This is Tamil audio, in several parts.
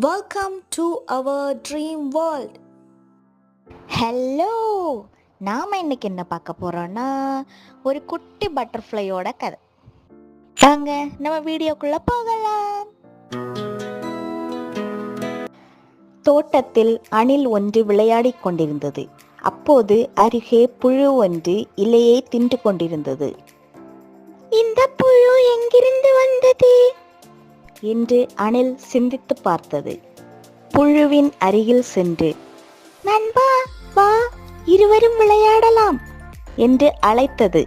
Welcome to our dream world hello நாம் இன்னைக்கு என்ன பார்க்க போகிறோன்னா ஒரு குட்டி பட்டர்ஃப்ளையோட கதை. வாங்க நம்ம வீடியோக்குள்ளே போகலாம். தோட்டத்தில் அணில் ஒன்று விளையாடிக் கொண்டிருந்தது. அப்போது அருகே புழு ஒன்று இலையை தின்று கொண்டிருந்தது. இந்த புழு எங்கிருந்து வந்தது? என்று அணில் சிந்தித்து பார்த்தது. புழுவின் அருகில் சென்று நண்பா வா இருவரும் விளையாடலாம் என்று அழைத்தது.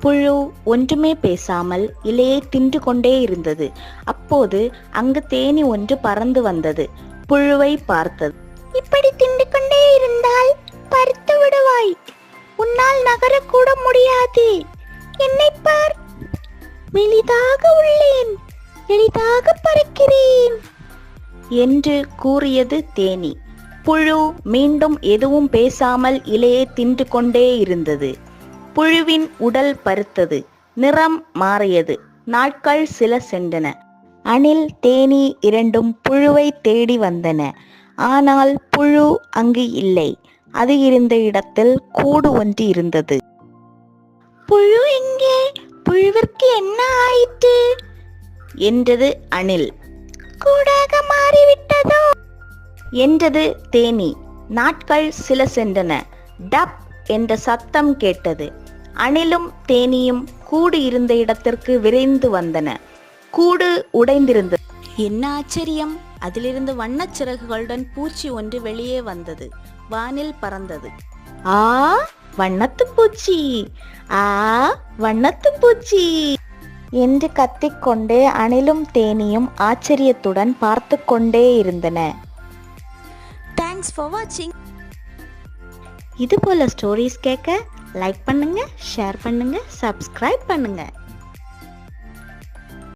புழு ஒன்றுமே பேசாமல் இலையை தின்று கொண்டே இருந்தது. அப்போது அங்கு தேனி ஒன்று பறந்து வந்தது. புழுவை பார்த்தது. இப்படி தின்று கொண்டே இருந்தால் பருத்து விடுவாய். உன்னால் நகரக்கூட முடியாது. என்னை பார். மெலிதாக உள்ளேன். எளிதாக பறக்கிறேன் என்று கூறியது தேனி. புழு மீண்டும் எதுவும் பேசாமல் இலையை தின்று கொண்டே இருந்தது. புழுவின் உடல் பருத்தது. நிறம் மாறியது. நாட்கள் சில சென்றன. அணில் தேனி இரண்டும் புழுவை தேடி வந்தன. ஆனால் புழு அங்கு இல்லை. அது இருந்த இடத்தில் கூடு ஒன்று இருந்தது. புழு எங்கே? புழுவிற்கு என்ன ஆயிற்று? என்றது அணில். கூடாக மாறிவிட்டதோ? என்றது தேனி. நாட்கள் சில சென்றன. டப் என்ற சத்தம் கேட்டது. அணிலும் தேனியும் கூடு இருந்த இடத்திற்கு விரைந்து வந்தன. கூடு உடைந்திருந்தது. என்ன ஆச்சரியம்? அதிலிருந்து வண்ணச் சிறகுகளுடன் பூச்சி ஒன்று வெளியே வந்தது. வானில் பறந்தது. ஆ வண்ணத்து பூச்சி. ஆ வண்ணத்து பூச்சி. என்று கத்திக்கொண்டு அணிலும் தேனியும் ஆச்சரியத்துடன் பார்த்து கொண்டே இருந்தன Thanks for watching. இது போல ஸ்டோரிஸ் கேட்க லைக் பண்ணுங்க ஷேர் பண்ணுங்க சப்ஸ்கிரைப் பண்ணுங்க